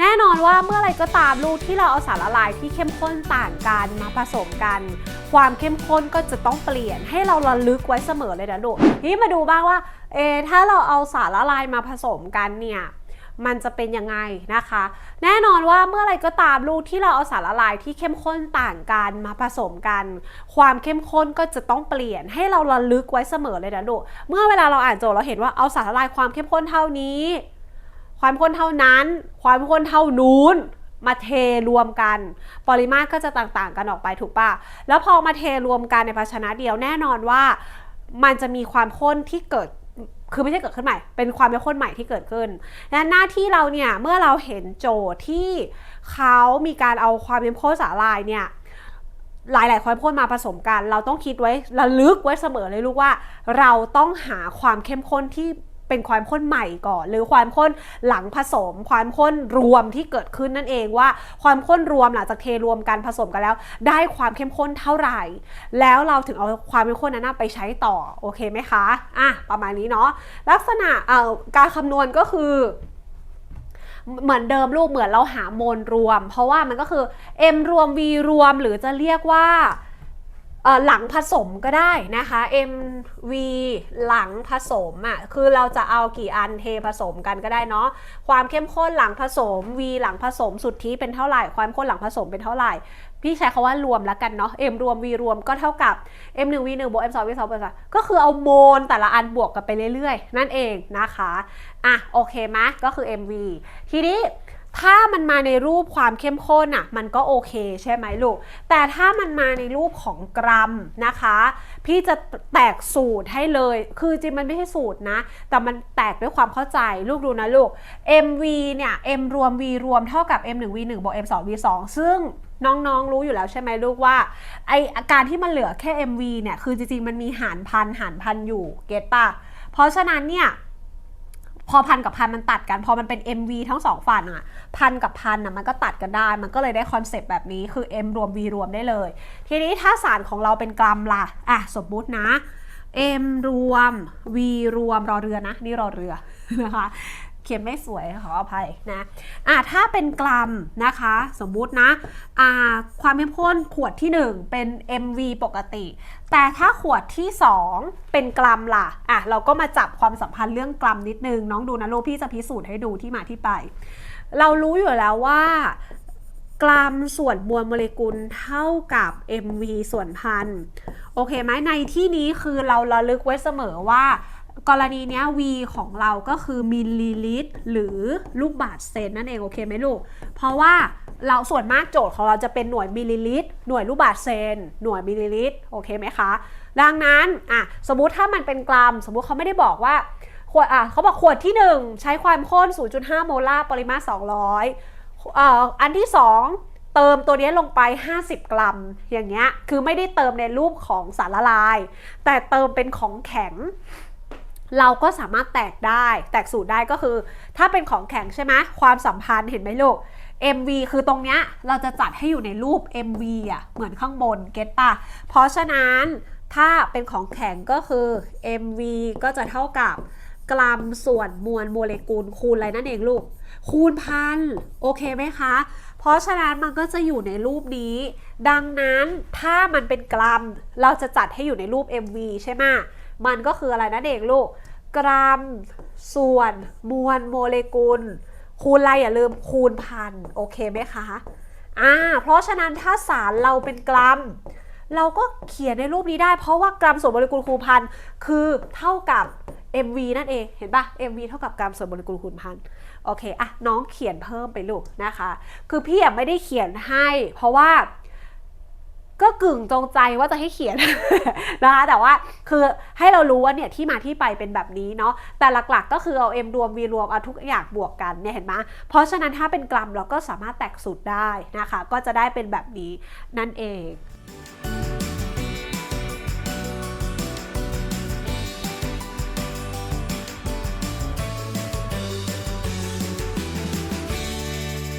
แน่นอนว่าเมื่อไรก็ตามลูกที่เราเอาสารละลายที่เข้มข้นต่างกันมาผสมกัน ความเข้มข้นก็จะต้องเปลี่ยนให้เราระลึกไว้เสมอเลยนะลูกนี่มาดูบ้างว่าเอถ้าเราเอาสารละลายมาผสมกันเนี่ยมันจะเป็นยังไงนะคะ แน่นอนว่าเมื่อไรก็ตามลูกที่เราเอาสารละลายที่เข้มข้นต่างกันมาผสมกัน ความเข้มข้นก็จะต้องเปลี่ยนให้เราระลึกไว้เสมอเลยนะลูกเมื่อเวลาเราอ่านโจทย์เราเห็นว่าเอาสารละลายความเข้มข้นเท่านี้ ความข้นเท่านั้น ความข้นเท่านู้น มาเทรวมกัน ปริมาตรก็จะต่างๆ กันออกไปถูกปะแล้วพอมาเทรวมกันในภาชนะเดียวแน่นอนว่ามันจะมีความข้นที่เกิดคือไม่ใช่เกิดขึ้นใหม่ เป็นความเข้มข้นใหม่ที่เกิดขึ้นดังนั้นหน้าที่เราเนี่ย เมื่อเราเห็นโจทย์ที่เขามีการเอาความเข้มข้นสาลายเนี่ย หลาย ๆ ความเข้มข้นมาผสมกัน เราต้องคิดไว้ระลึกไว้เสมอเลยลูกว่า เราต้องหาความเข้มข้นที่ เป็นความข้นใหม่ก่อน หรือความข้นหลังผสม ความข้นรวมที่เกิดขึ้นนั่นเองว่า ความข้นรวมหลังจากเทรวมกันผสมกันแล้ว ได้ความเข้มข้นเท่าไหร่ แล้วเราถึงเอาความเข้มข้นนั้นไปใช้ต่อโอเคไหมคะอะประมาณนี้เนาะลักษณะการคำนวณก็คือเหมือนเดิมลูกเหมือนเราหาโมลรวม เพราะว่ามันก็คือ m รวม v รวมหรือจะเรียกว่า หลังผสมก็ได้นะคะ m v หลังผสมอะคือเราจะเอากี่อันเทผสมกันก็ได้เนาะความเข้มข้นหลังผสม v หลังผสมสุดทธิเป็นเท่าไหร่ ความเข้มข้นหลังผสมเป็นเท่าไหร่ พี่ใช้คาว่ารวมแล้วกันเนาะ m รวม v รวมก็เท่ากับ m 1 v 1บวก m 2 v 2บวก3ก็คือเอาโมลแต่ละอันบวกกันไปเรื่อยๆ นั่นเองนะคะอะโอเคไหมก็คือ mv ทีนี้ ถ้ามันมาในรูปความเข้มข้นอะมันก็โอเคใช่ไหมลูก แต่ถ้ามันมาในรูปของกรัมนะคะ พี่จะแตกสูตรให้เลย คือจริงมันไม่ใช่สูตรนะ แต่มันแตกด้วยความเข้าใจลูกดูนะลูก mv เนี่ย m รวม v รวมเท่ากับ m 1 v 1บวก m 2 v 2ซึ่งน้องๆ รู้อยู่แล้วใช่ไหมลูกว่าไออาการที่มันเหลือแค่ mv เนี่ย คือจริงๆ มันมีหารพันหารพันอยู่เก็ตปะเพราะฉะนั้นเนี่ย พอพันกับพันมันตัดกัน พอมันเป็น MV ทั้งสองฝั่งอะพันกับพันอะมันก็ตัดกันได้ มันก็เลยได้คอนเซปต์แบบนี้คือ M รวม V รวมได้เลย ทีนี้ถ้าสารของเราเป็นกรัมล่ะอะสมมุตินะ M รวม V รวมรอเรือนะ นี่รอเรือนะคะ ขียนไม่สวยขออภัยนะอะถ้าเป็นกรัมนะคะ สมมุตินะอ่าความเข้มข้นขวดที่ 1 เป็น MV ปกติ แต่ถ้าขวดที่ 2 เป็นกรัมล่ะอะเราก็มาจับความสัมพันธ์เรื่องกรัมนิดนึง น้องดูนะลูกพี่จะพิสูจน์ให้ดูที่มาที่ไป เรารู้อยู่แล้วว่ากรัมส่วนมวลโมเลกุลเท่ากับ mv ส่วนพัน โอเคไหมในที่นี้คือเราระลึกไว้เสมอว่า กรณีเนี้ย v ของเราก็คือมิลลิลิตรหรือลูกบาศก์เซนนั่นเองโอเคไหมลูก เพราะว่าเราส่วนมากโจทย์ของเราจะเป็นหน่วยมิลลิลิตรหน่วยลูกบาศก์เซน หน่วยมิลลิลิตรโอเคไหมคะ ดังนั้นอะสมมุติถ้ามันเป็นกรัม สมมุติเขาไม่ได้บอกว่าขวดอะเขาบอกขวดที่ 1 ใช้ความข้น 0.5 โมลาร์ปริมาตร 200เอ่ออันที่ 2เติมตัวนี้ลงไป 50 กรัม อย่างเงี้ย คือไม่ได้เติมในรูปของสารละลาย แต่เติมเป็นของแข็ง เราก็สามารถแตกได้ แตกสูตรได้ก็คือ ถ้าเป็นของแข็งใช่ไหมความสัมพันธ์เห็นไหมลูก MV คือตรงเนี้ยเราจะจัดให้อยู่ในรูป MV อะเหมือนข้างบนเก็ตป่ะ เพราะฉะนั้นถ้าเป็นของแข็งก็คือ MV ก็จะเท่ากับกรัมส่วนมวลโมเลกุลคูณอะไรนั่นเองลูก คูณพันโอเคไหมคะ เพราะฉะนั้นมันก็จะอยู่ในรูปนี้ ดังนั้นถ้ามันเป็นกรัมเราจะจัดให้อยู่ในรูป MV ใช่ไหมมันก็คืออะไรนั่นเองลูก กรัม ส่วน มวลโมเลกุล คูณอะไรอย่าลืมคูณพันโอเคไหมคะอ่าเพราะฉะนั้นถ้าสารเราเป็นกรัม เราก็เขียนในรูปนี้ได้ เพราะว่ากรัมส่วนโมเลกุลคูณพันคือเท่ากับ MV นั่นเอง เห็นปะ MV เท่ากับกรัมส่วนโมเลกุลคูณพันโอเค อะ น้องเขียนเพิ่มไปลูกนะคะ คือพี่อะไม่ได้เขียนให้ เพราะว่า กึ่งจงใจว่าจะให้เขียนนะคะแต่ว่าคือให้เรารู้ว่าเนี่ยที่มาที่ไปเป็นแบบนี้เนาะแต่หลักๆ ก็คือเอา m รวม v รวมเอาทุกอย่างบวกกันเนี่ยเห็นไหมเพราะฉะนั้นถ้าเป็นกรัมเราก็สามารถแตกสูตรได้นะคะ ก็จะได้เป็นแบบนี้นั่นเอง